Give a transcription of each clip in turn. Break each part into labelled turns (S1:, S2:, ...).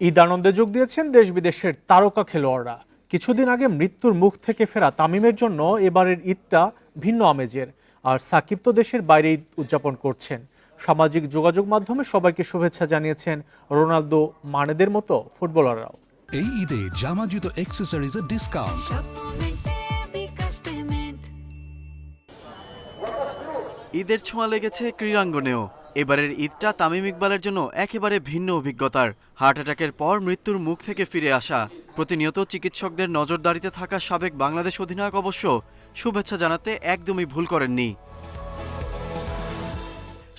S1: ঈদ আনন্দে যোগ দিয়েছেন দেশ বিদেশের তারকা খেলোয়াড়রা। কিছুদিন আগে মৃত্যুর মুখ থেকে ফেরা তামিমের জন্য এবারের ঈদটা ভিন্ন আমেজের। আর সাকিব তো দেশের বাইরে ঈদ উদযাপন করছেন। সামাজিক যোগাযোগ মাধ্যমে সবাইকে শুভেচ্ছা জানিয়েছেন রোনালদো মানেদের মতো ফুটবলাররাও।
S2: এই ঈদে জামা জুতো অ্যাক্সেসরিজের ডিসকাউন্ট
S3: ঈদের ছোঁয়া লেগেছে ক্রীড়াঙ্গনেও। এবারের ঈদটা তামিম ইকবালের জন্য একেবারে ভিন্ন অভিজ্ঞতার। হার্ট অ্যাটাকের পর মৃত্যুর মুখ থেকে ফিরে আসা। প্রতিনিয়ত চিকিৎসকদের নজরদারিতে থাকা সাবেক বাংলাদেশ অধিনায়ক অবশ্য শুভেচ্ছা জানাতে একদমই ভুল করেননি।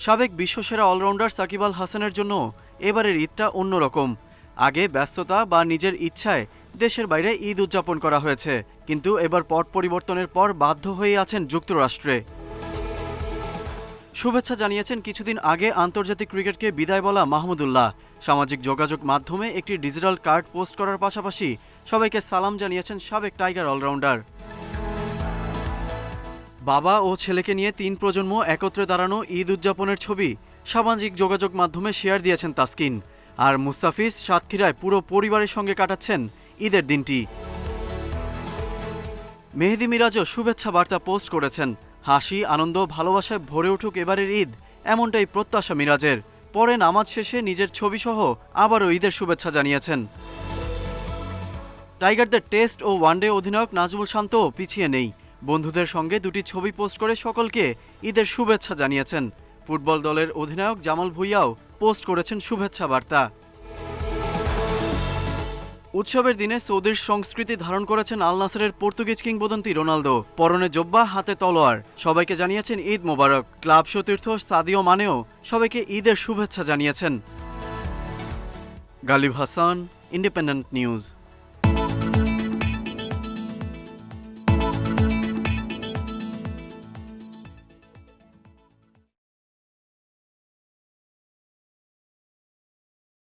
S3: সাবেক বিশ্বসেরা অলরাউন্ডার সাকিব আল হাসানের জন্য এবারের ঈদটা অন্যরকম। আগে ব্যস্ততা বা নিজের ইচ্ছায় দেশের বাইরে ঈদ উদযাপন করা হয়েছে, কিন্তু এবার পট পরিবর্তনের পর বাধ্য হয়ে আছেন যুক্তরাষ্ট্রে। শুভেচ্ছা জানিয়েছেন কিছুদিন আগে আন্তর্জাতিক ক্রিকেটকে বিদায় বলা মাহমুদুল্লাহ। সামাজিক যোগাযোগ মাধ্যমে একটি ডিজিটাল কার্ড পোস্ট করার পাশাপাশি সবাইকে সালাম জানিয়েছেন সাবেক টাইগার অলরাউন্ডার। বাবা ও ছেলেকে নিয়ে তিন প্রজন্ম একত্রে দাঁড়ানো ঈদ উদযাপনের ছবি সামাজিক যোগাযোগ মাধ্যমে শেয়ার দিয়েছেন তাসকিন। আর মুস্তাফিজ সাতক্ষীরায় পুরো পরিবারের সঙ্গে কাটাচ্ছেন ঈদের দিনটি। মেহেদি মিরাজও শুভেচ্ছা বার্তা পোস্ট করেছেন হাসি, আনন্দ ভালোবাসায় ভরে উঠুক এবারের ঈদ, এমনটাই প্রত্যাশা মিরাজের। পরে নামাজ শেষে নিজের ছবিসহ আবারও ঈদের শুভেচ্ছা জানিয়েছেন। টাইগারদের টেস্ট ও ওয়ানডে অধিনায়ক নাজমুল শান্ত পিছিয়ে নেই। বন্ধুদের সঙ্গে দুটি ছবি পোস্ট করে সকলকে ঈদের শুভেচ্ছা জানিয়েছেন। ফুটবল দলের অধিনায়ক জামাল ভুইয়াও পোস্ট করেছেন শুভেচ্ছা বার্তা। উৎসবের দিনে সৌদির সংস্কৃতি ধারণ করেছেন আল নাসারের পর্তুগিজ কিংবদন্তি রোনালদো। পরনে জব্বা, হাতে তলোয়ার। সবাইকে জানিয়েছেন ঈদ মোবারক। ক্লাব সতীর্থ সাদিও মানেও সবাইকে ঈদের শুভেচ্ছা জানিয়েছেন। Ghalib Hasan, independent news.